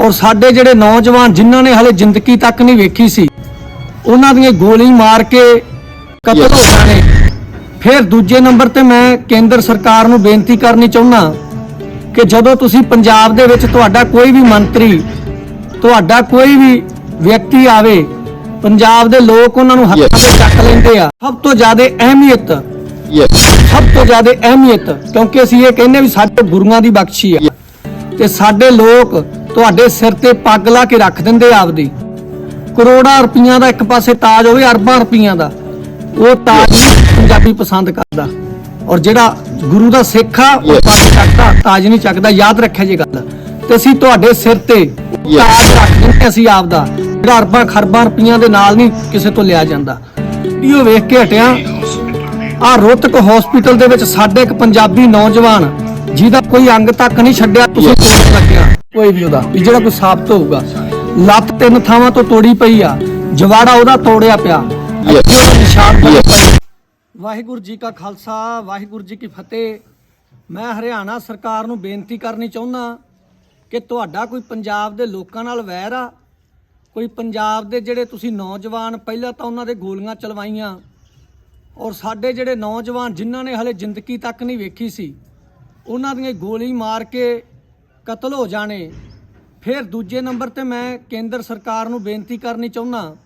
ਔਰ ਸਾਡੇ ਜਿਹੜੇ ਨੌਜਵਾਨ ਜਿਨ੍ਹਾਂ ਨੇ ਹਲੇ ਜ਼ਿੰਦਗੀ ਤੱਕ ਨਹੀਂ ਵੇਖੀ ਸੀ ਉਹਨਾਂ ਦੀਆਂ ਗੋਲੀ ਮਾਰ ਕੇ ਕਤਲ ਹੋ ਜਾਣੇ ਫਿਰ ਦੂਜੇ ਨੰਬਰ ਤੇ ਮੈਂ ਕੇਂਦਰ ਸਰਕਾਰ ਨੂੰ ਬੇਨਤੀ ਕਰਨੀ ਚਾਹੁੰਦਾ ਕਿ ਜਦੋਂ ਤੁਸੀਂ ਪੰਜਾਬ ਦੇ ਵਿੱਚ ਤੁਹਾਡਾ ਕੋਈ ਵੀ ਮੰਤਰੀ ਤੁਹਾਡਾ ਕੋਈ ਵੀ ਵਿਅਕਤੀ ਆਵੇ ਪੰਜਾਬ ਦੇ ਲੋਕ ਉਹਨਾਂ ਨੂੰ ਹੱਥਾਂ ਤੇ ਚੱਕ ਲੈਂਦੇ ਆ। ਸਭ ਤੋਂ ਜ਼ਿਆਦਾ ਅਹਿਮੀਅਤ. ਸਭ ਤੋਂ ਜ਼ਿਆਦਾ ਅਹਿਮੀਅਤ ਕਿਉਂਕਿ ਅਸੀਂ ਇਹ ਕਹਿੰਦੇ ਵੀ ਸਾਡੇ ਗੁਰੂਆਂ ਦੀ ਬਖਸ਼ੀ ਆ। ਤੇ ਸਾਡੇ ਲੋਕ ਤੁਹਾਡੇ ਸਿਰ ਤੇ ਪੱਗ ਲਾ ਕੇ ਰੱਖ ਦਿੰਦੇ ਆਪਦੀ। ਕਰੋੜਾਂ ਰੁਪਈਆਂ ਦਾ ਇੱਕ ਪਾਸੇ ਤਾਜ ਹੋਵੇ ਅਰਬਾਂ ਰੁਪਈਆਂ ਦਾ। ਉਹ ਤਾਜ ਨਹੀਂ ਪੰਜਾਬੀ ਪਸੰਦ ਕਰਦਾ। ਔਰ ਜਿਹੜਾ ਗੁਰੂ ਦਾ ਸਿੱਖ ਆ ਉਹ ਪੱਗ ਚੱਕਦਾ ਤਾਜ ਨਹੀਂ ਚੱਕਦਾ ਯਾਦ ਰੱਖਿਆ ਜੇ ਗੱਲ। ਤੇ ਅਸੀਂ ਤੁਹਾਡੇ ਸਿਰ ਤੇ ਤਾਜ ਰੱਖ ਦਿੰਦੇ ਅਸੀਂ ਆਪਦਾ। ਜਿਹੜਾ ਅਰਬਾਂ ਖਰਬਾਂ ਰੁਪਈਆਂ ਦੇ ਨਾਲ ਨਹੀਂ ਕਿਸੇ ਤੋਂ ਲਿਆ ਜਾਂਦਾ। ਵੀਡੀਓ ਵੇਖ ਕੇ ਹਟਿਆ ਆ ਰੋਹਤਕ ਹਸਪੀਟਲ ਦੇ ਵਿੱਚ ਸਾਡੇ ਇੱਕ ਪੰਜਾਬੀ ਨੌਜਵਾਨ ਜਿਹਦਾ ਕੋਈ ਅੰਗ ਤੱਕ ਨਹੀਂ ਛੱਡਿਆ ਤੁਸੀਂ ਤੋੜ ਲੱਗਿਆ। ਕੋਈ ਵੀ ਉਹਦਾ ਵੀ ਜਿਹੜਾ ਕੋਈ ਸਾਬਤ ਹੋਊਗਾ। ਲੱਤ ਤਿੰਨ ਥਾਵਾਂ ਤੋਂ ਤੋੜੀ ਪਈ ਆ। ਜਵਾੜਾ ਉਹਦਾ ਤੋੜਿਆ ਪਿਆ। ਨਿਸ਼ਾਨ ਵਾਹਿਗੁਰੂ ਜੀ ਕਾ ਖਾਲਸਾ ਵਾਹਿਗੁਰੂ ਜੀ ਕੀ ਫਤਿਹ। ਮੈਂ ਹਰਿਆਣਾ ਸਰਕਾਰ ਨੂੰ ਬੇਨਤੀ ਕਰਨੀ ਚਾਹੁੰਦਾ ਕਿ ਤੁਹਾਡਾ ਕੋਈ ਪੰਜਾਬ ਦੇ ਲੋਕਾਂ ਨਾਲ ਵੈਰ ਆ। ਕੋਈ ਪੰਜਾਬ ਦੇ ਜਿਹੜੇ ਤੁਸੀਂ ਨੌਜਵਾਨ ਪਹਿਲਾਂ ਤਾਂ ਉਹਨਾਂ ਦੇ ਗੋਲੀਆਂ ਚਲਵਾਈਆਂ। ਔਰ ਸਾਡੇ ਜਿਹੜੇ ਨੌਜਵਾਨ ਜਿਨ੍ਹਾਂ ਨੇ ਹਲੇ ਜ਼ਿੰਦਗੀ ਤੱਕ ਨਹੀਂ ਵੇਖੀ ਸੀ ਉਹਨਾਂ ਦੀਆਂ ਗੋਲੀ ਮਾਰ ਕੇ ਕਤਲ ਹੋ ਜਾਣੇ। ਫਿਰ ਦੂਜੇ ਨੰਬਰ ਤੇ ਮੈਂ ਕੇਂਦਰ ਸਰਕਾਰ ਨੂੰ ਬੇਨਤੀ ਕਰਨੀ ਚਾਹੁੰਦਾ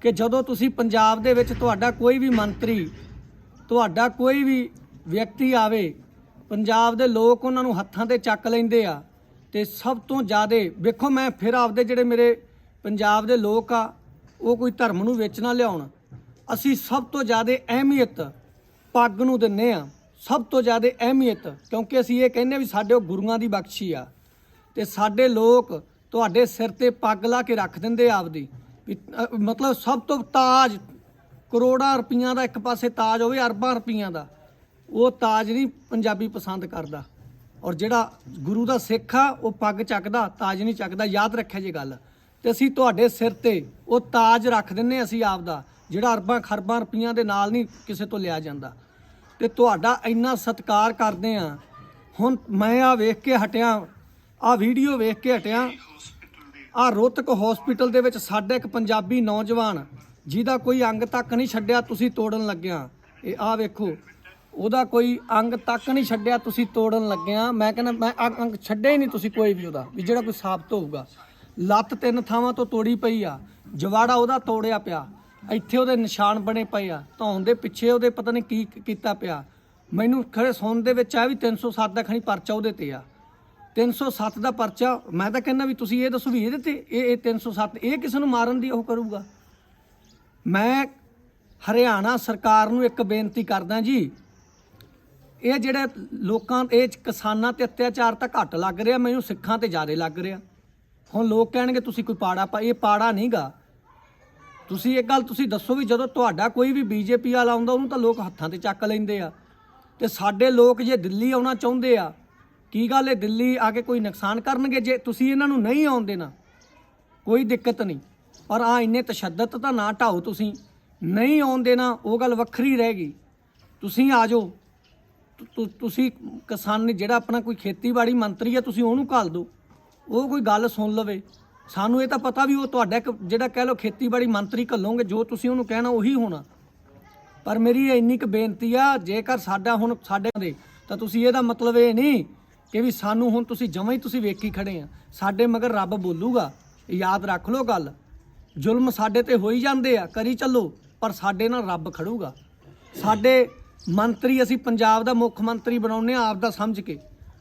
ਕਿ ਜਦੋਂ ਤੁਸੀਂ ਪੰਜਾਬ ਦੇ ਵਿੱਚ ਤੁਹਾਡਾ ਕੋਈ ਵੀ ਮੰਤਰੀ, ਤੁਹਾਡਾ ਕੋਈ ਵੀ ਵਿਅਕਤੀ ਆਵੇ, ਪੰਜਾਬ ਦੇ ਲੋਕ ਉਹਨਾਂ ਨੂੰ ਹੱਥਾਂ ਤੇ ਚੱਕ ਲੈਂਦੇ ਆ ਤੇ ਸਭ ਤੋਂ ਜ਼ਿਆਦਾ, ਵੇਖੋ ਮੈਂ ਫਿਰ ਆਪਦੇ ਜਿਹੜੇ ਮੇਰੇ ਪੰਜਾਬ ਦੇ ਲੋਕ ਆ, ਉਹ ਕੋਈ ਧਰਮ ਨੂੰ ਵਿੱਚ ਨਾ ਲਿਆਉਣ। ਅਸੀਂ ਸਭ ਤੋਂ ਜ਼ਿਆਦਾ ਅਹਿਮੀਅਤ ਪੱਗ ਨੂੰ ਦਿੰਨੇ ਆ। ਸਭ ਤੋਂ ਜ਼ਿਆਦਾ ਅਹਿਮੀਅਤ ਕਿਉਂਕਿ ਅਸੀਂ ਇਹ ਕਹਿੰਦੇ ਵੀ ਸਾਡੇ ਉਹ ਗੁਰੂਆਂ ਦੀ ਬਖਸ਼ੀ ਆ। ਤੇ ਸਾਡੇ ਲੋਕ ਤੁਹਾਡੇ ਸਿਰ ਤੇ ਪੱਗ ਲਾ ਕੇ ਰੱਖ ਦਿੰਦੇ ਆਪਦੀ। ਵੀ, ਮਤਲਬ ਸਭ ਤੋਂ ਤਾਜ ਕਰੋੜਾਂ ਰੁਪਈਆਂ ਦਾ ਇੱਕ ਪਾਸੇ ਤਾਜ ਹੋਵੇ ਅਰਬਾਂ ਰੁਪਈਆਂ ਦਾ ਉਹ ਤਾਜ ਨਹੀਂ ਪੰਜਾਬੀ ਪਸੰਦ ਕਰਦਾ। ਔਰ ਜਿਹੜਾ ਗੁਰੂ ਦਾ ਸਿੱਖ ਆ ਉਹ ਪੱਗ ਚੱਕਦਾ ਤਾਜ ਨਹੀਂ ਚੱਕਦਾ ਯਾਦ ਰੱਖਿਆ ਜੇ ਗੱਲ। ਤੇ ਅਸੀਂ ਤੁਹਾਡੇ ਸਿਰ ਤੇ ਉਹ ਤਾਜ ਰੱਖ ਦਿੰਨੇ ਅਸੀਂ ਆਪਦਾ ਜਿਹੜਾ ਅਰਬਾਂ ਖਰਬਾਂ ਰੁਪਈਆਂ ਦੇ ਨਾਲ ਨਹੀਂ ਕਿਸੇ ਤੋਂ ਲਿਆ ਜਾਂਦਾ। ਤੇ ਤੁਹਾਡਾ ਇੰਨਾ ਸਤਿਕਾਰ ਕਰਦੇ ਆ। ਹੁਣ ਮੈਂ ਆ ਵੇਖ ਕੇ ਹਟਿਆ, ਆ ਵੀਡੀਓ ਵੇਖ ਕੇ ਹਟਿਆ। ਆ ਰੋਤਕ ਹਸਪੀਟਲ ਦੇ ਵਿੱਚ ਸਾਡਾ ਇੱਕ ਪੰਜਾਬੀ ਨੌਜਵਾਨ, ਜਿਹਦਾ ਕੋਈ ਅੰਗ ਤੱਕ ਨਹੀਂ ਛੱਡਿਆ ਤੁਸੀਂ ਤੋੜਨ ਲੱਗਿਆ। ਇਹ ਆ ਵੇਖੋ, ਉਹਦਾ ਕੋਈ ਅੰਗ ਤੱਕ ਨਹੀਂ ਛੱਡਿਆ ਤੁਸੀਂ ਤੋੜਨ ਲੱਗਿਆ। ਮੈਂ ਕਹਿੰਦਾ, ਮੈਂ ਅੰਗ ਛੱਡਿਆ ਹੀ ਨਹੀਂ ਤੁਸੀਂ ਕੋਈ ਵੀ ਉਹਦਾ, ਵੀ ਜਿਹੜਾ ਕੋਈ ਸਾਬਤ ਹੋਊਗਾ। ਲੱਤ ਤਿੰਨ ਥਾਵਾਂ ਤੋਂ ਤੋੜੀ ਪਈ ਆ, ਜਵਾੜਾ ਉਹਦਾ ਤੋੜਿਆ ਪਿਆ। ਇੱਥੇ ਉਹਦੇ ਨਿਸ਼ਾਨ ਬਣੇ ਪਏ ਆ ਧੌਣ ਦੇ ਪਿੱਛੇ ਉਹਦੇ ਪਤਾ ਨਹੀਂ ਕੀ ਕੀਤਾ ਪਿਆ। ਮੈਨੂੰ ਖੜੇ ਸੁਣ ਦੇ ਵਿੱਚ ਆ ਵੀ 307 ਦਾ ਖਣੀ ਪਰਚਾ ਉਹਦੇ ਤੇ ਆ। 307 ਦਾ ਪਰਚਾ, ਮੈਂ ਤਾਂ ਕਹਿੰਦਾ ਵੀ ਤੁਸੀਂ ਇਹ ਦੱਸੋ ਵੀ ਇਹਦੇ ਤੇ ਇਹ ਇਹ 307 ਇਹ ਕਿਸ ਨੂੰ ਮਾਰਨ ਦੀ ਉਹ ਕਰੂਗਾ? ਮੈਂ ਹਰਿਆਣਾ ਸਰਕਾਰ ਨੂੰ ਇੱਕ ਬੇਨਤੀ ਕਰਦਾ ਜੀ, ਇਹ ਜਿਹੜੇ ਲੋਕਾਂ, ਇਹ ਕਿਸਾਨਾਂ ਤੇ ਅਤਿਆਚਾਰ ਤਾਂ ਘੱਟ ਲੱਗ ਰਿਹਾ, ਮੈਨੂੰ ਸਿੱਖਾਂ ਤੇ ਜ਼ਿਆਦਾ ਲੱਗ ਰਿਹਾ। ਹੁਣ ਲੋਕ ਕਹਿਣਗੇ, ਤੁਸੀਂ ਕੋਈ ਪਾੜਾ ਪਾ ਇਹ ਪਾੜਾ ਨਹੀਂਗਾ ਤੁਸੀਂ ਇੱਕ ਗੱਲ ਤੁਸੀਂ ਦੱਸੋ ਵੀ ਜਦੋਂ ਤੁਹਾਡਾ ਕੋਈ ਵੀ ਬੀਜੇਪੀ ਵਾਲਾ ਆਉਂਦਾ, ਉਹਨੂੰ ਤਾਂ ਲੋਕ ਹੱਥਾਂ ਤੇ ਚੱਕ ਲੈਂਦੇ ਆ। ਤੇ ਸਾਡੇ ਲੋਕ ਜੇ ਦਿੱਲੀ ਆਉਣਾ ਚਾਹੁੰਦੇ ਆ, ਕੀ ਗੱਲ ਇਹ ਦਿੱਲੀ ਆ ਕੇ ਕੋਈ ਨੁਕਸਾਨ ਕਰਨਗੇ? ਜੇ ਤੁਸੀਂ ਇਹਨਾਂ ਨੂੰ ਨਹੀਂ ਆਉਣ ਦੇਣਾ, ਕੋਈ ਦਿੱਕਤ ਨਹੀਂ। ਪਰ ਆ ਇੰਨੇ ਤਸ਼ੱਦਦ ਤਾਂ ਨਾ ਢਾਓ ਤੁਸੀਂ। ਨਹੀਂ ਆਉਣ ਦੇਣਾ, ਉਹ ਗੱਲ ਵੱਖਰੀ ਰਹਿ ਗਈ। ਤੁਸੀਂ ਆ ਜਾਓ। ਤੁਸੀਂ ਕਿਸਾਨ ਜਿਹੜਾ ਆਪਣਾ ਕੋਈ ਖੇਤੀਬਾੜੀ ਮੰਤਰੀ ਆ, ਤੁਸੀਂ ਉਹਨੂੰ ਘੱਲ ਦਿਓ। ਉਹ ਕੋਈ ਗੱਲ ਸੁਣ ਲਵੇ। ਸਾਨੂੰ ਇਹ ਤਾਂ ਪਤਾ ਵੀ ਉਹ ਤੁਹਾਡਾ ਇੱਕ ਜਿਹੜਾ ਕਹਿ ਲਓ ਖੇਤੀਬਾੜੀ ਮੰਤਰੀ ਘੱਲੋਗੇ, ਜੋ ਤੁਸੀਂ ਉਹਨੂੰ ਕਹਿਣਾ ਉਹੀ ਹੋਣਾ। ਪਰ ਮੇਰੀ ਇੰਨੀ ਕੁ ਬੇਨਤੀ ਆ, ਜੇਕਰ ਸਾਡਾ ਹੁਣ ਸਾਡੇ ਦੇ, ਤਾਂ ਤੁਸੀਂ ਇਹਦਾ ਮਤਲਬ ਇਹ ਨਹੀਂ ਕਿ ਵੀ ਸਾਨੂੰ ਹੁਣ ਤੁਸੀਂ ਜਮਾਂ ਹੀ ਤੁਸੀਂ ਵੇਖੀ ਖੜੇ ਆ। ਸਾਡੇ ਮਗਰ ਰੱਬ ਬੋਲੂਗਾ, ਯਾਦ ਰੱਖ ਲਓ ਗੱਲ। ਜ਼ੁਲਮ ਸਾਡੇ ਤੇ ਹੋਈ ਜਾਂਦੇ ਆ, ਕਰੀ ਚੱਲੋ, ਪਰ ਸਾਡੇ ਨਾਲ ਰੱਬ ਖੜੂਗਾ। ਸਾਡੇ ਮੰਤਰੀ ਅਸੀਂ ਪੰਜਾਬ ਦਾ ਮੁੱਖ ਮੰਤਰੀ ਬਣਾਉਨੇ ਆ, ਆਪ ਦਾ ਸਮਝ ਕੇ,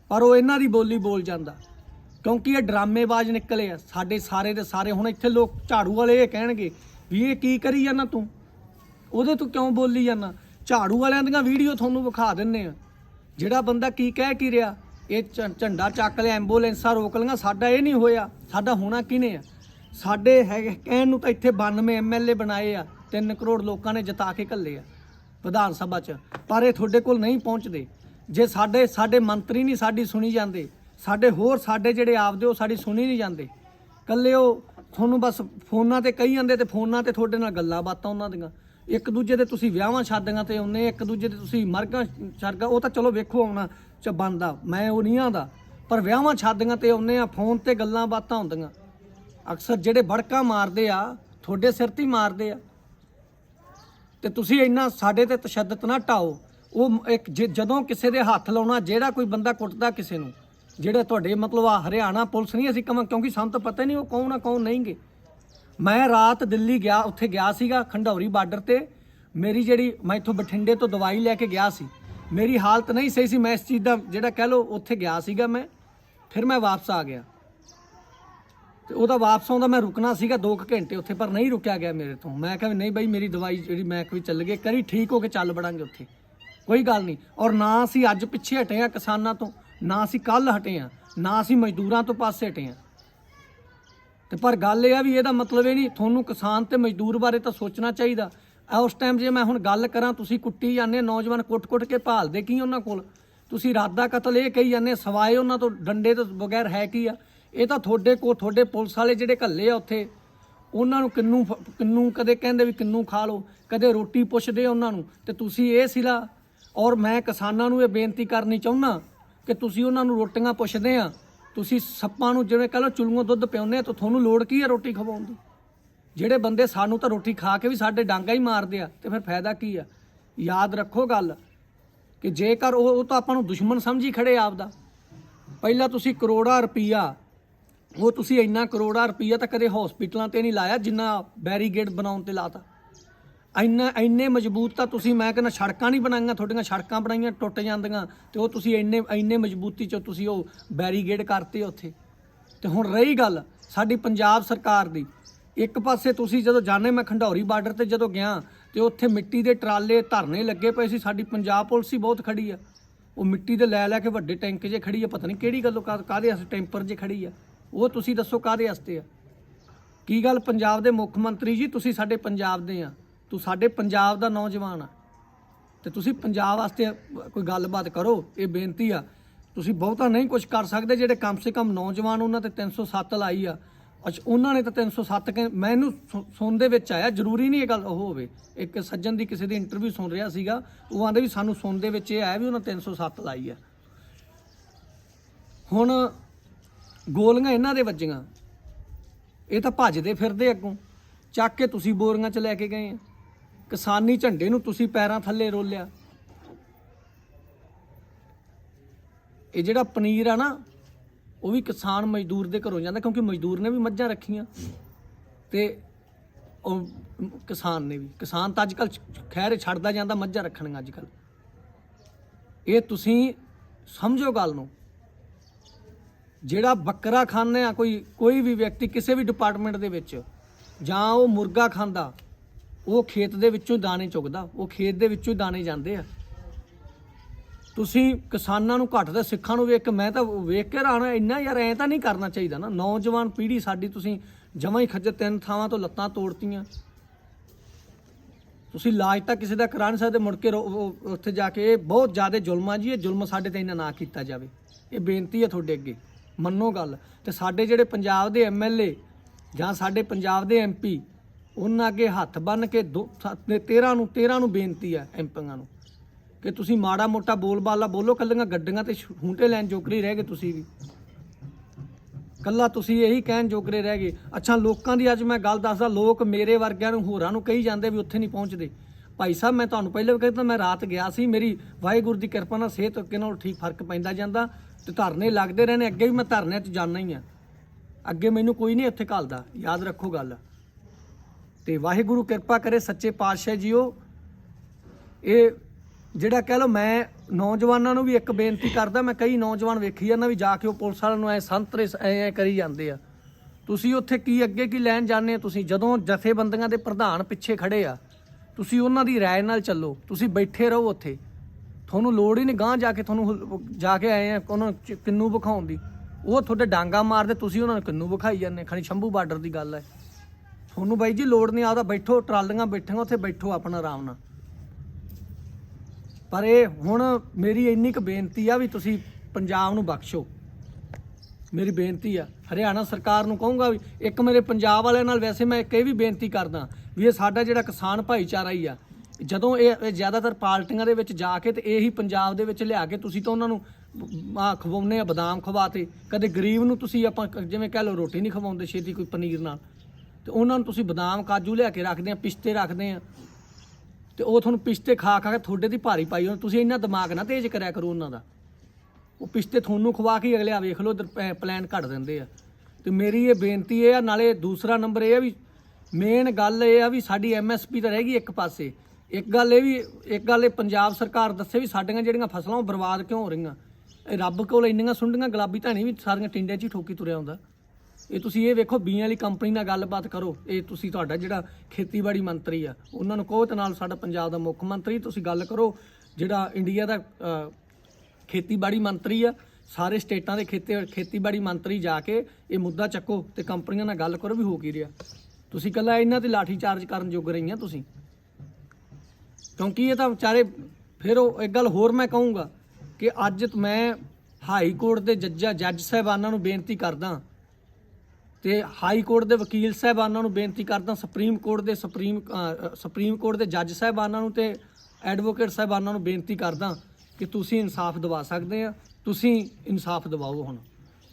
ਪਰ ਉਹ ਇਹਨਾਂ ਦੀ ਬੋਲੀ ਬੋਲ ਜਾਂਦਾ। ਕਿਉਂਕਿ ਇਹ ਡਰਾਮੇਬਾਜ਼ ਨਿਕਲੇ ਆ। ਸਾਡੇ ਸਾਰੇ ਦੇ ਸਾਰੇ ਹੁਣ ਇੱਥੇ ਲੋਕ ਝਾੜੂ ਵਾਲੇ ਇਹ ਕਹਿਣਗੇ ਵੀ ਇਹ ਕੀ ਕਰੀ ਜਾਂਦਾ ਤੂੰ? ਉਹਦੇ ਤੋਂ ਕਿਉਂ ਬੋਲੀ ਜਾਂਦਾ? ਝਾੜੂ ਵਾਲਿਆਂ ਦੀਆਂ ਵੀਡੀਓ ਤੁਹਾਨੂੰ ਵਿਖਾ ਦਿੰਨੇ ਆ। ਜਿਹੜਾ ਬੰਦਾ ਕੀ ਕਹਿ ਕੀ ਰਿਹਾ? ਇਹ ਝ- ਝੰਡਾ ਚੱਕ ਲਿਆ, ਐਂਬੂਲੈਂਸਾਂ ਰੋਕ ਲਈਆਂ, ਸਾਡਾ ਇਹ ਨਹੀਂ ਹੋਇਆ। ਸਾਡਾ ਹੋਣਾ ਕਿਨੇ ਆ? ਸਾਡੇ ਹੈਗੇ ਕਹਿਣ ਨੂੰ ਤਾਂ ਇੱਥੇ 92 ਐਮਐਲਏ ਬਣਾਏ ਆ 3 ਕਰੋੜ ਲੋਕਾਂ ਨੇ ਜਿਤਾ ਕੇ ਘੱਲੇ ਆ ਵਿਧਾਨ ਸਭਾ 'ਚ। ਪਰ ਇਹ ਤੁਹਾਡੇ ਕੋਲ ਨਹੀਂ ਪਹੁੰਚਦੇ। ਜੇ ਸਾਡੇ ਸਾਡੇ ਮੰਤਰੀ ਨਹੀਂ ਸਾਡੀ ਸੁਣੀ ਜਾਂਦੇ ਸਾਡੇ ਹੋਰ ਸਾਡੇ ਜਿਹੜੇ ਆਪਦੇ, ਉਹ ਸਾਡੀ ਸੁਣੀ ਨਹੀਂ ਜਾਂਦੇ। ਕੱਲੇ ਉਹ ਤੁਹਾਨੂੰ ਬਸ ਫੋਨਾਂ ਤੇ ਕਹੀ ਜਾਂਦੇ ਤੇ ਫੋਨਾਂ ਤੇ ਤੁਹਾਡੇ ਨਾਲ ਗੱਲਾਂ ਬਾਤਾਂ ਉਹਨਾਂ ਦੀਆਂ। ਇੱਕ ਦੂਜੇ ਦੇ ਤੁਸੀਂ ਵਿਆਹਾਂ ਸ਼ਾਦੀਆਂ ਤੇ ਆਉਂਦੇ, ਇੱਕ ਦੂਜੇ ਦੇ ਤੁਸੀਂ ਮਰਗਾਂ ਸ਼ਰਗਾਂ ਉਹ ਤਾਂ ਚਲੋ ਵੇਖੋ ਆਉਣਾ ਚ ਬੰਦਾ ਮੈਂ ਉਹ ਨਹੀਂ ਆਂਦਾ। ਪਰ ਵਿਆਹਾਂ ਸ਼ਾਦੀਆਂ ਤੇ ਆਉਂਦੇ ਆ, ਫੋਨ ਤੇ ਗੱਲਾਂ ਬਾਤਾਂ ਹੁੰਦੀਆਂ। ਅਕਸਰ ਜਿਹੜੇ ਬੜਕਾ ਮਾਰਦੇ ਆ, ਤੁਹਾਡੇ ਸਿਰ ਤੇ ਹੀ ਮਾਰਦੇ ਆ। ਤੇ ਤੁਸੀਂ ਇੰਨਾ ਸਾਡੇ ਤੇ ਤਸ਼ੱਦਦ ਨਾ ਢਾਓ। ਉਹ ਇੱਕ ਜੇ- ਜਦੋਂ ਕਿਸੇ ਦੇ ਹੱਥ ਲਾਉਣਾ, ਜਿਹੜਾ ਕੋਈ ਬੰਦਾ ਕੁੱਟਦਾ ਕਿਸੇ ਨੂੰ ਜਿਹੜਾ ਤੁਹਾਡੇ ਮਤਲਬ ਆ ਹਰਿਆਣਾ ਪੁਲਿਸ ਨਹੀਂ ਅਸੀਂ ਕਹਾਂ ਕਿਉਂਕਿ ਸਾਨੂੰ ਤਾਂ ਪਤਾ ਨਹੀਂ ਉਹ ਕੌਣ ਆ, ਕੌਣ ਨਹੀਂਗੇ ਮੈਂ ਰਾਤ ਦਿੱਲੀ ਗਿਆ, ਉੱਥੇ ਗਿਆ ਸੀਗਾ ਖੰਡੌਰੀ ਬਾਰਡਰ ਤੇ। ਮੇਰੀ ਜਿਹੜੀ, ਮੈਂ ਇੱਥੋਂ ਬਠਿੰਡੇ ਤੋਂ ਦਵਾਈ ਲੈ ਕੇ ਗਿਆ ਸੀ। ਮੇਰੀ ਹਾਲਤ ਨਹੀਂ ਸਹੀ ਸੀ, ਮੈਂ ਇਸ ਚੀਜ਼ ਦਾ ਜਿਹੜਾ ਕਹਿ ਲਓ, ਉੱਥੇ ਗਿਆ ਸੀਗਾ ਮੈਂ। ਫਿਰ ਮੈਂ ਵਾਪਸ ਆ ਗਿਆ। ਤੇ ਉਹਦਾ ਵਾਪਸ ਆਉਂਦਾ ਮੈਂ ਰੁਕਣਾ ਸੀਗਾ 2 ਘੰਟੇ ਉੱਥੇ, ਪਰ ਨਹੀਂ ਰੁਕਿਆ ਗਿਆ ਮੇਰੇ ਤੋਂ। ਮੈਂ ਕਿਹਾ ਵੀ ਨਹੀਂ ਬਾਈ, ਮੇਰੀ ਦਵਾਈ ਜਿਹੜੀ ਮੈਂ ਕੋਈ ਚੱਲ ਗਏ, ਕਰੀ ਠੀਕ ਹੋ ਕੇ ਚੱਲ ਬੜਾਂਗੇ ਉੱਥੇ। ਕੋਈ ਗੱਲ ਨਹੀਂ। ਔਰ ਨਾ ਅਸੀਂ ਅੱਜ ਪਿੱਛੇ ਹਟੇ ਆ ਕਿਸਾਨਾਂ ਤੋਂ। ਨਾ ਅਸੀਂ ਕੱਲ ਹਟੇ ਆ ਨਾ ਅਸੀਂ ਮਜ਼ਦੂਰਾਂ ਤੋਂ ਪਾਸੇ ਹਟੇ ਆ ਤੇ ਪਰ ਗੱਲ ਇਹ ਆ ਵੀ ਇਹਦਾ ਮਤਲਬ ਇਹ ਨਹੀਂ, ਤੁਹਾਨੂੰ ਕਿਸਾਨ ਤੇ ਮਜ਼ਦੂਰ ਬਾਰੇ ਤਾਂ ਸੋਚਣਾ ਚਾਹੀਦਾ। ਆ ਉਸ ਟਾਈਮ ਜੇ ਮੈਂ ਹੁਣ ਗੱਲ ਕਰਾਂ, ਤੁਸੀਂ ਕੁੱਟੀ ਜਾਂਦੇ, ਨੌਜਵਾਨ ਕੁੱਟ-ਕੁੱਟ ਕੇ ਭਾਲਦੇ ਕੀ ਉਹਨਾਂ ਕੋਲ? ਤੁਸੀਂ ਰਾਦਾ ਕਤਲ ਇਹ ਕਹੀ ਜਾਂਦੇ, ਸਵਾਏ ਉਹਨਾਂ ਤੋਂ, ਡੰਡੇ ਤੋਂ ਬਗੈਰ ਹੈ ਕੀ ਆ? ਇਹ ਤਾਂ ਤੁਹਾਡੇ ਕੋ ਤੁਹਾਡੇ ਪੁਲਿਸ ਵਾਲੇ ਜਿਹੜੇ ਘੱਲੇ ਆ ਉੱਥੇ, ਉਹਨਾਂ ਨੂੰ ਕਿੰਨੂ ਫ- ਕਿੰਨੂ ਕਦੇ ਕਹਿੰਦੇ ਵੀ ਕਿੰਨੂ ਖਾ ਲਓ, ਕਦੇ ਰੋਟੀ ਪੁੱਛਦੇ ਉਹਨਾਂ ਨੂੰ, ਤੇ ਤੁਸੀਂ ਇਹ ਸਿਲਾ। ਔਰ ਮੈਂ ਕਿਸਾਨਾਂ ਨੂੰ ਇਹ ਬੇਨਤੀ ਕਰਨੀ ਚਾਹੁੰਦਾ ਕਿ ਤੁਸੀਂ ਉਹਨਾਂ ਨੂੰ ਰੋਟੀਆਂ ਪੁੱਛਦੇ ਆ, ਤੁਸੀਂ ਸੱਪਾਂ ਨੂੰ ਜਿਵੇਂ ਕਹ ਲਓ ਚੁਲੂਆਂ ਦੁੱਧ ਪਿਆਉਂਦੇ ਆ, ਤਾਂ ਤੁਹਾਨੂੰ ਲੋੜ ਕੀ ਹੈ ਰੋਟੀ ਖਵਾਉਣ ਦੀ? ਜਿਹੜੇ ਬੰਦੇ ਸਾਨੂੰ ਤਾਂ ਰੋਟੀ ਖਾ ਕੇ ਵੀ ਸਾਡੇ ਡਾਂਗਾ ਹੀ ਮਾਰਦੇ ਆ, ਤੇ ਫਿਰ ਫਾਇਦਾ ਕੀ ਆ? ਯਾਦ ਰੱਖੋ ਗੱਲ, ਕਿ ਜੇਕਰ ਉਹ ਉਹ ਤਾਂ ਆਪਾਂ ਨੂੰ ਦੁਸ਼ਮਣ ਸਮਝੀ ਖੜੇ ਆਪਦਾ। ਪਹਿਲਾਂ ਤੁਸੀਂ ਕਰੋੜਾ ਰੁਪਈਆ, ਉਹ ਤੁਸੀਂ ਇੰਨਾ ਕਰੋੜਾ ਰੁਪਈਆ ਤਾਂ ਕਦੇ ਹਸਪੀਟਲਾਂ ਤੇ ਨਹੀਂ ਲਾਇਆ, ਜਿੰਨਾ ਬੈਰੀਗੇਡ ਬਣਾਉਣ ਤੇ ਲਾਤਾ। ਇੰਨਾ ਇੰਨੇ ਮਜ਼ਬੂਤ ਤਾਂ ਤੁਸੀਂ, ਮੈਂ ਕਹਿੰਦਾ ਸੜਕਾਂ ਨਹੀਂ ਬਣਾਈਆਂ, ਤੁਹਾਡੀਆਂ ਸੜਕਾਂ ਬਣਾਈਆਂ, ਟੁੱਟ ਜਾਂਦੀਆਂ, ਤੇ ਉਹ ਤੁਸੀਂ ਇੰਨੇ ਇੰਨੇ ਮਜ਼ਬੂਤੀ ਚ ਤੁਸੀਂ ਉਹ ਬੈਰੀਗੇਡ ਕਰਤੇ ਉੱਥੇ। ਤੇ ਹੁਣ ਰਹੀ ਗੱਲ ਸਾਡੀ ਪੰਜਾਬ ਸਰਕਾਰ ਦੀ। ਇੱਕ ਪਾਸੇ ਤੁਸੀਂ ਜਦੋਂ ਜਾਣੇ, ਮੈਂ ਖੰਡੌਰੀ ਬਾਰਡਰ ਤੇ ਜਦੋਂ ਗਿਆ, ਤੇ ਉੱਥੇ ਮਿੱਟੀ ਦੇ ਟਰਾਲੇ ਧਰਨੇ ਲੱਗੇ ਪਏ ਸੀ, ਸਾਡੀ ਪੰਜਾਬ ਪੁਲਿਸ ਹੀ ਬਹੁਤ ਖੜੀ ਆ। ਉਹ ਮਿੱਟੀ ਦੇ ਲੈ ਲੈ ਕੇ ਵੱਡੇ ਟੈਂਕ 'ਜੇ ਖੜੀ ਆ, ਪਤਾ ਨਹੀਂ ਕਿਹੜੀ ਗੱਲੋਂ ਕਾ- ਕਾਹਦੇ ਵਾਸਤੇ ਟੈਂਪਰ 'ਜੇ ਖੜੀ ਆ। ਉਹ ਤੁਸੀਂ ਦੱਸੋ ਕਾਹਦੇ ਵਾਸਤੇ ਆ? ਕੀ ਗੱਲ ਪੰਜਾਬ ਦੇ ਮੁੱਖ ਮੰਤਰੀ ਜੀ, ਤੁਸੀਂ ਸਾਡੇ ਪੰਜਾਬ ਦੇ ਆ। ਤੂੰ ਸਾਡੇ ਪੰਜਾਬ ਦਾ ਨੌਜਵਾਨ ਆ। ਤੇ ਤੁਸੀਂ ਪੰਜਾਬ ਵਾਸਤੇ ਕੋਈ ਗੱਲਬਾਤ ਕਰੋ, ਇਹ ਬੇਨਤੀ ਆ। ਤੁਸੀਂ ਬਹੁਤਾ ਨਹੀਂ ਕੁਝ ਕਰ ਸਕਦੇ ਜਿਹੜੇ ਕਮ ਸੇ ਕਮ ਨੌਜਵਾਨ ਉਹਨਾਂ ਤੇ 307 ਲਾਈ ਆ। ਅੱਛਾ, ਉਹਨਾਂ ਨੇ ਤਾਂ 307 ਕਿ ਮੈਨੂੰ ਸੁ- ਸੁਣ ਦੇ ਵਿੱਚ ਆਇਆ, ਜ਼ਰੂਰੀ ਨਹੀਂ ਇਹ ਗੱਲ ਉਹ ਹੋਵੇ। ਇੱਕ ਸੱਜਣ ਦੀ ਕਿਸੇ ਦੀ ਇੰਟਰਵਿਊ ਸੁਣ ਰਿਹਾ ਸੀਗਾ, ਉਹ ਆਂਦੇ ਵੀ ਸਾਨੂੰ ਸੁਣ ਦੇ ਵਿੱਚ ਇਹ ਆਇਆ ਵੀ ਉਹਨਾਂ 307 ਲਾਈ ਆ। ਹੁਣ ਗੋਲੀਆਂ ਇਹਨਾਂ ਦੇ ਵੱਜੀਆਂ। ਇਹ ਤਾਂ ਭੱਜਦੇ ਫਿਰਦੇ ਅੱਗੋਂ। ਚੱਕ ਕੇ ਤੁਸੀਂ ਬੋਰੀਆਂ 'ਚ ਲੈ ਕੇ ਗਏ ਆ। ਕਿਸਾਨੀ ਝੰਡੇ ਨੂੰ ਤੁਸੀਂ ਪੈਰਾਂ ਥੱਲੇ ਰੋਲਿਆ। ਇਹ ਜਿਹੜਾ ਪਨੀਰ ਆ ਨਾ, ਉਹ ਵੀ ਕਿਸਾਨ ਮਜ਼ਦੂਰ ਦੇ ਘਰੋਂ ਜਾਂਦਾ, ਕਿਉਂਕਿ ਮਜ਼ਦੂਰ ਨੇ ਵੀ ਮੱਝਾਂ ਰੱਖੀਆਂ। ਤੇ ਉਹ ਕਿਸਾਨ ਨੇ ਵੀ। ਕਿਸਾਨ ਤਾਂ ਅੱਜਕੱਲ ਖੈਰ ਛੱਡਦਾ ਜਾਂਦਾ, ਮੱਝਾਂ ਰੱਖਣੀਆਂ ਅੱਜਕੱਲ ਇਹ ਤੁਸੀਂ ਸਮਝੋ ਗੱਲ ਨੂੰ। ਜਿਹੜਾ ਬੱਕਰਾ ਖਾਂਦੇ ਆ, ਕੋਈ ਕੋਈ ਵੀ ਵਿਅਕਤੀ ਕਿਸੇ ਵੀ ਡਿਪਾਰਟਮੈਂਟ ਦੇ ਵਿੱਚ, ਜਾਂ ਉਹ ਮੁਰਗਾ ਖਾਂਦਾ ਉਹ ਖੇਤ ਦੇ ਵਿੱਚੋਂ ਦਾਣੇ ਚੁਗਦਾ, ਉਹ ਖੇਤ ਦੇ ਵਿੱਚੋਂ ਹੀ ਦਾਣੇ ਜਾਂਦੇ ਆ। ਤੁਸੀਂ ਕਿਸਾਨਾਂ ਨੂੰ ਘੱਟ ਦੇ ਸਿੱਖਾਂ ਨੂੰ ਵੇਖ ਮੈਂ ਤਾਂ ਵੇਖ ਕੇ ਰਾਣਾ ਇੰਨਾ ਯਾਰ ਐ ਤਾਂ ਨਹੀਂ ਕਰਨਾ ਚਾਹੀਦਾ ਨਾ। ਨੌਜਵਾਨ ਪੀੜ੍ਹੀ ਸਾਡੀ ਤੁਸੀਂ ਜਮਾਂ ਹੀ ਖੱਜਲ, ਤਿੰਨ ਥਾਵਾਂ ਤੋਂ ਲੱਤਾਂ ਤੋੜਤੀਆਂ। ਤੁਸੀਂ ਇਲਾਜ ਤਾਂ ਕਿਸੇ ਦਾ ਕਰਾ ਨਹੀਂ ਸਕਦੇ, ਮੁੜ ਕੇ ਰੋ- ਉੱਥੇ ਜਾ ਕੇ ਇਹ ਬਹੁਤ ਜ਼ਿਆਦਾ ਜ਼ੁਲਮ ਆ ਜੀ, ਇਹ ਜ਼ੁਲਮ ਸਾਡੇ ਤੇ ਇੰਨਾ ਨਾ ਕੀਤਾ ਜਾਵੇ। ਇਹ ਬੇਨਤੀ ਹੈ ਤੁਹਾਡੇ ਅੱਗੇ, ਮੰਨੋ ਗੱਲ। ਤੇ ਸਾਡੇ ਜਿਹੜੇ ਪੰਜਾਬ ਦੇ ਐਮਐਲਏ ਜਾਂ ਸਾਡੇ ਪੰਜਾਬ ਦੇ ਐਮਪੀ ਉਹਨਾਂ ਅੱਗੇ ਹੱਥ ਬੰਨ ਕੇ 13 ਨੂੰ 13 ਨੂੰ ਬੇਨਤੀ ਹੈ ਐਮਪੀਆਂ ਨੂੰ ਕਿ ਤੁਸੀਂ ਮਾੜਾ ਮੋਟਾ ਬੋਲਬਾਲਾ ਬੋਲੋ ਕੱਲੀਆਂ ਗੱਡੀਆਂ ਤੇ ਹੂੰਟੇ ਲੈਣ ਜੋਗਰੀ ਰਹਿ ਗਏ ਤੁਸੀਂ ਵੀ। ਕੱਲਾ ਤੁਸੀਂ ਇਹੀ ਕਹਿਣ ਜੋਗਰੇ ਰਹਿ ਗਏ। ਅੱਛਾ, ਲੋਕਾਂ ਦੀ ਅੱਜ ਮੈਂ ਗੱਲ ਦੱਸਦਾ, ਲੋਕ ਮੇਰੇ ਵਰਗਿਆਂ ਨੂੰ ਹੋਰਾਂ ਨੂੰ ਕਹੀ ਜਾਂਦੇ ਵੀ ਉੱਥੇ ਨਹੀਂ ਪਹੁੰਚਦੇ। ਭਾਈ ਸਾਹਿਬ, ਮੈਂ ਤੁਹਾਨੂੰ ਪਹਿਲਾਂ ਵੀ ਕਹਿੰਦਾ ਮੈਂ ਰਾਤ ਗਿਆ ਸੀ, ਮੇਰੀ ਵਾਹਿਗੁਰੂ ਦੀ ਕਿਰਪਾ ਨਾਲ ਸਿਹਤ ਅੱਗੇ ਨਾਲ ਠੀਕ ਫ਼ਰਕ ਪੈਂਦਾ ਜਾਂਦਾ ਤੇ ਧਰਨੇ ਲੱਗਦੇ ਰਹੇ ਅੱਗੇ ਵੀ ਮੈਂ ਧਰਨਿਆਂ 'ਚ ਜਾਣਾ ਹੀ ਆ। ਅੱਗੇ ਮੈਨੂੰ ਕੋਈ ਨਹੀਂ ਇੱਥੇ ਘੱਲਦਾ, ਯਾਦ ਰੱਖੋ ਗੱਲ। ਤੇ ਵਾਹਿਗੁਰੂ ਕਿਰਪਾ ਕਰੇ ਸੱਚੇ ਪਾਤਸ਼ਾਹ ਜੀਓ। ਇਹ ਜਿਹੜਾ ਕਹਿ ਲਓ ਮੈਂ ਨੌਜਵਾਨਾਂ ਨੂੰ ਵੀ ਇੱਕ ਬੇਨਤੀ ਕਰਦਾ, ਮੈਂ ਕਈ ਨੌਜਵਾਨ ਵੇਖੀ ਜਾਂਦਾ ਵੀ ਜਾ ਕੇ ਉਹ ਪੁਲਿਸ ਵਾਲਿਆਂ ਨੂੰ ਐ ਸੰਤਰੇ ਐ ਐ ਕਰੀ ਜਾਂਦੇ ਆ। ਤੁਸੀਂ ਉੱਥੇ ਕੀ ਅੱਗੇ ਕੀ ਲੈਣ ਜਾਂਦੇ ਹੋ? ਤੁਸੀਂ ਜਦੋਂ ਜਥੇਬੰਦੀਆਂ ਦੇ ਪ੍ਰਧਾਨ ਪਿੱਛੇ ਖੜੇ ਆ, ਤੁਸੀਂ ਉਹਨਾਂ ਦੀ ਰਾਏ ਨਾਲ ਚੱਲੋ। ਤੁਸੀਂ ਬੈਠੇ ਰਹੋ ਉੱਥੇ। ਤੁਹਾਨੂੰ ਲੋੜ ਹੀ ਨਹੀਂ ਗਾਂ ਜਾ ਕੇ ਤੁਹਾਨੂੰ ਜਾ ਕੇ ਆਏ ਆ, ਉਹਨਾਂ ਨੂੰ ਕਿੰਨੂ ਵਿਖਾਉਣ ਦੀ। ਉਹ ਤੁਹਾਡੇ ਡਾਂਗਾ ਮਾਰਦੇ, ਤੁਸੀਂ ਉਹਨਾਂ ਨੂੰ ਕਿੰਨੂ ਵਿਖਾਈ ਜਾਂਦੇ ਖਣੀ ਸ਼ੰਭੂ ਬਾਰਡਰ ਦੀ ਗੱਲ ਹੈ। ਤੁਹਾਨੂੰ ਬਾਈ ਜੀ ਲੋੜ ਨਹੀਂ ਆਦਾ ਬੈਠੋ, ਟਰਾਲੀਆਂ ਬੈਠੀਆਂ, ਉੱਥੇ ਬੈਠੋ ਆਪਣਾ ਆਰਾਮ ਨਾਲ। ਪਰ ਇਹ ਹੁਣ ਮੇਰੀ ਇੰਨੀ ਕੁ ਬੇਨਤੀ ਆ ਵੀ ਤੁਸੀਂ ਪੰਜਾਬ ਨੂੰ ਬਖਸ਼ੋ। ਮੇਰੀ ਬੇਨਤੀ ਆ। ਹਰਿਆਣਾ ਸਰਕਾਰ ਨੂੰ ਕਹੂੰਗਾ ਵੀ ਇੱਕ ਮੇਰੇ ਪੰਜਾਬ ਵਾਲਿਆਂ ਨਾਲ ਵੈਸੇ ਮੈਂ ਇੱਕ ਇਹ ਵੀ ਬੇਨਤੀ ਕਰਦਾ ਵੀ ਇਹ ਸਾਡਾ ਜਿਹੜਾ ਕਿਸਾਨ ਭਾਈਚਾਰਾ ਹੀ ਆ, ਜਦੋਂ ਇਹ ਜ਼ਿਆਦਾਤਰ ਪਾਰਟੀਆਂ ਦੇ ਵਿੱਚ ਜਾ ਕੇ ਤੇ ਇਹੀ ਪੰਜਾਬ ਦੇ ਵਿੱਚ ਲਿਆ ਕੇ ਤੁਸੀਂ ਤਾਂ ਉਹਨਾਂ ਨੂੰ ਆ ਖਵਾਉਨੇ ਆ, ਬਦਾਮ ਖਵਾਤੇ। ਕਦੇ ਗਰੀਬ ਨੂੰ ਤੁਸੀਂ ਆਪਾਂ ਜਿਵੇਂ ਕਹਿ ਲਓ ਰੋਟੀ ਨਹੀਂ ਖਵਾਉਂਦੇ ਛੇਤੀ ਕੋਈ ਪਨੀਰ ਨਾਲ। ਤੇ ਉਹਨਾਂ ਨੂੰ ਤੁਸੀਂ ਬਦਾਮ, ਕਾਜੂ ਲਿਆ ਕੇ ਰੱਖਦੇ ਆ, ਪਿਸਤੇ ਰੱਖਦੇ ਆ। ਤੇ ਉਹ ਤੁਹਾਨੂੰ ਪਿਸਤੇ ਖਾ ਖਾ ਕੇ ਤੁਹਾਡੇ ਦੀ ਭਾਰੀ ਪਾਈ ਹੋਣ। ਤੁਸੀਂ ਇੰਨਾ ਦਿਮਾਗ ਨਾ ਤੇਜ਼ ਕਰਿਆ ਕਰੋ ਉਹਨਾਂ ਦਾ। ਉਹ ਪਿਸਤੇ ਤੁਹਾਨੂੰ ਖਵਾ ਕੇ ਹੀ ਅਗਲੇ ਆ ਵੇਖ ਲਓ ਇਧਰ ਪਲਾਨ ਘੜ ਦਿੰਦੇ ਆ। ਤੇ ਮੇਰੀ ਇਹ ਬੇਨਤੀ ਇਹ ਆ, ਨਾਲੇ ਦੂਸਰਾ ਨੰਬਰ ਇਹ ਆ ਵੀ ਮੇਨ ਗੱਲ ਇਹ ਆ ਵੀ ਸਾਡੀ ਐਮਐਸਪੀ ਤਾਂ ਰਹਿ ਗਈ ਇੱਕ ਪਾਸੇ। ਇੱਕ ਗੱਲ ਇਹ ਵੀ, ਇੱਕ ਗੱਲ ਇਹ ਪੰਜਾਬ ਸਰਕਾਰ ਦੱਸੇ ਵੀ ਸਾਡੀਆਂ ਜਿਹੜੀਆਂ ਫਸਲਾਂ ਉਹ ਬਰਬਾਦ ਕਿਉਂ ਹੋ ਰਹੀਆਂ? ਇਹ ਰੱਬ ਕੋਲ ਇੰਨੀਆਂ ਸੁੰਡੀਆਂ ਗੁਲਾਬੀ ਧਾਣੀ ਵੀ ਸਾਰੀਆਂ ਟਿੰਡਿਆਂ 'ਚ ਹੀ ਠੋਕੀ ਤੁਰਿਆ ਹੁੰਦਾ। ਇਹ ਤੁਸੀਂ ਇਹ ਵੇਖੋ, ਬੀਆਂ ਵਾਲੀ ਕੰਪਨੀ ਨਾਲ ਗੱਲਬਾਤ ਕਰੋ। ਇਹ ਤੁਸੀਂ ਤੁਹਾਡਾ ਜਿਹੜਾ ਖੇਤੀਬਾੜੀ ਮੰਤਰੀ ਆ, ਉਹਨਾਂ ਨੂੰ ਕਹੋ ਤੇ ਨਾਲ ਸਾਡਾ ਪੰਜਾਬ ਦਾ ਮੁੱਖ ਮੰਤਰੀ, ਤੁਸੀਂ ਗੱਲ ਕਰੋ, ਜਿਹੜਾ ਇੰਡੀਆ ਦਾ ਖੇਤੀਬਾੜੀ ਮੰਤਰੀ ਆ, ਸਾਰੇ ਸਟੇਟਾਂ ਦੇ ਖੇਤੀ, ਖੇਤੀਬਾੜੀ ਮੰਤਰੀ ਜਾ ਕੇ ਇਹ ਮੁੱਦਾ ਚੱਕੋ ਤੇ ਕੰਪਨੀਆਂ ਨਾਲ ਗੱਲ ਕਰੋ ਵੀ ਹੋ ਕੀ ਰਿਹਾ। ਤੁਸੀਂ ਕੱਲਾ ਇਹਨਾਂ ਤੇ ਲਾਠੀ ਚਾਰਜ ਕਰਨ ਜੋਗ ਰਹੀਆਂ ਤੁਸੀਂ। ਕਿਉਂਕਿ ਇਹ ਤਾਂ ਵਿਚਾਰੇ, ਫਿਰ ਉਹ ਇੱਕ ਗੱਲ ਹੋਰ ਮੈਂ ਕਹੂੰਗਾ ਕਿ ਅੱਜ ਮੈਂ ਹਾਈ ਕੋਰਟ ਦੇ ਜੱਜਾਂ, ਜੱਜ ਸਾਹਿਬਾਨਾਂ ਨੂੰ ਬੇਨਤੀ ਕਰਦਾ ਤੇ ਹਾਈ ਕੋਰਟ ਦੇ ਵਕੀਲ ਸਾਹਿਬਾਨਾਂ ਨੂੰ ਬੇਨਤੀ ਕਰਦਾ ਸੁਪਰੀਮ ਕੋਰਟ ਦੇ ਸੁਪਰੀਮ ਸੁਪਰੀਮ ਕੋਰਟ ਦੇ ਜੱਜ ਸਾਹਿਬਾਨਾਂ ਨੂੰ ਤੇ ਐਡਵੋਕੇਟ ਸਾਹਿਬਾਨਾਂ ਨੂੰ ਬੇਨਤੀ ਕਰਦਾ ਕਿ ਤੁਸੀਂ ਇਨਸਾਫ ਦਿਵਾ ਸਕਦੇ ਆ, ਤੁਸੀਂ ਇਨਸਾਫ ਦਿਵਾਓ ਹੁਣ।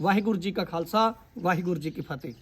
ਵਾਹਿਗੁਰੂ ਜੀ ਕਾ ਖਾਲਸਾ, ਵਾਹਿਗੁਰੂ ਜੀ ਕੀ ਫਤਿਹ।